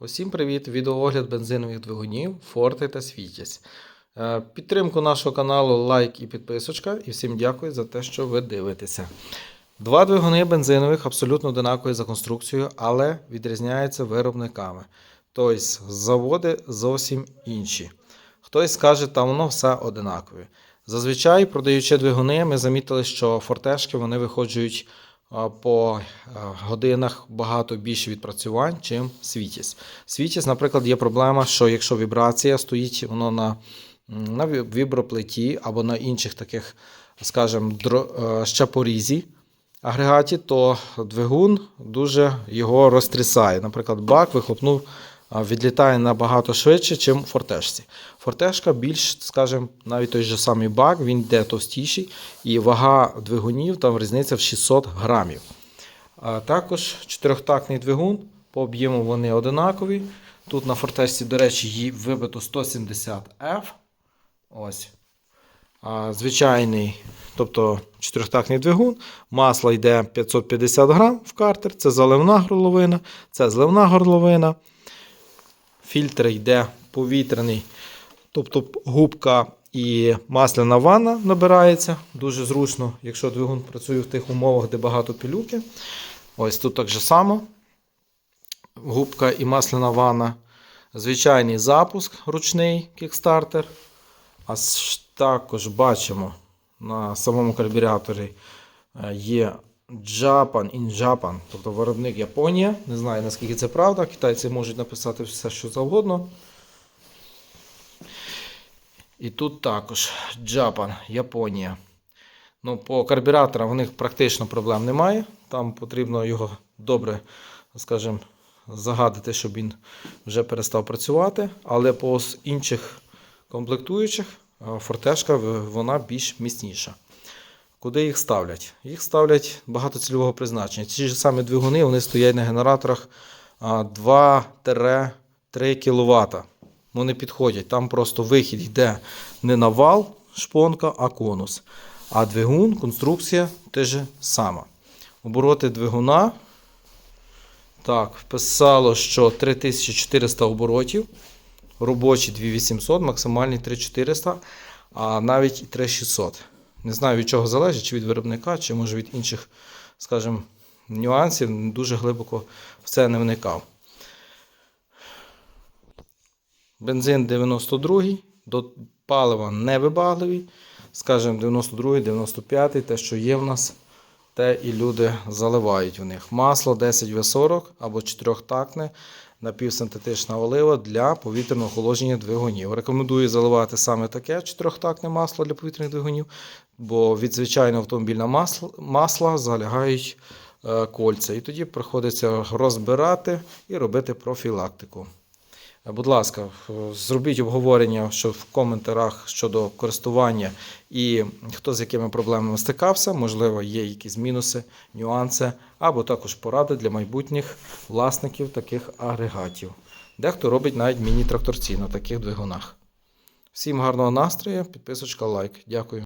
Усім привіт! Відеоогляд бензинових двигунів Forte та Світязь. Е, Підтримку нашого каналу, лайк і підписочка. І всім дякую за те, що ви дивитеся. Два двигуни бензинових абсолютно одинакові за конструкцією, але відрізняються виробниками. Тобто заводи зовсім інші. Хтось скаже, та воно все одинакове. Зазвичай, продаючи двигуни, ми замітили, що фортешки вони виходжують по годинах багато більше відпрацювань, чим світість. Світість, наприклад, є проблема, що якщо вібрація стоїть воно на, на ві- віброплиті або на інших таких, скажімо, е, агрегаті, то двигун дуже його розтрясає. Наприклад, бак вихлопнув, а, відлітає набагато швидше, ніж в фортешці. Фортешка більш, скажімо, навіть той же самий бак, він йде товстіший, і вага двигунів там різниця в 600 грамів. А також чотирьохтактний двигун, по об'єму вони одинакові. Тут на фортешці, до речі, її вибито 170F. Ось. А, звичайний, тобто чотирьохтактний двигун. Масло йде 550 грам в картер. Це заливна горловина, це зливна горловина. Фільтр йде повітряний, тобто губка і масляна ванна набирається. Дуже зручно, якщо двигун працює в тих умовах, де багато пилюки. Ось тут так же само. Губка і масляна ванна. Звичайний запуск ручний кікстартер. А також бачимо на самому карбюраторі е, є Japan in Japan, тобто виробник Японія. Не знаю наскільки це правда. Китайці можуть написати все, що завгодно. І тут також Japan, Японія. Ну, по карбюраторам в них практично проблем немає. Там потрібно його добре, скажімо, загадити, щоб він вже перестав працювати. Але по інших комплектуючих фортешка в- вона більш міцніша. Куди їх ставлять? Їх ставлять багатоцільового призначення. Ті ж самі двигуни вони стоять на генераторах 2-3 кВт. Вони підходять. Там просто вихід йде не на вал шпонка, а конус. А двигун, конструкція те же сама. Обороти двигуна. Так, вписало, що 3400 оборотів. Робочі 2800, максимальні 3400, а навіть 3600. Не знаю від чого залежить, чи від виробника, чи може від інших, скажімо, нюансів. Дуже глибоко в це не вникав. Бензин 92 до палива невибагливий. Скажімо, 92, 95, те, що є в нас, те і люди заливають в них. Масло 10В40 або 4-тактне напівсинтетична олива для повітряного охолодження двигунів. Рекомендую заливати саме таке 4-тактне масло для повітряних двигунів, бо від звичайного автомобільного масла, масла залягають е, кольця. І тоді приходиться розбирати і робити профілактику. Е, Будь ласка, зробіть обговорення що в коментарях щодо користування і хто з якими проблемами стикався. Можливо, є якісь мінуси, нюанси, або також поради для майбутніх власників таких агрегатів. Дехто робить навіть міні-тракторці на таких двигунах. Всім гарного настрою, підписочка, лайк. Дякую.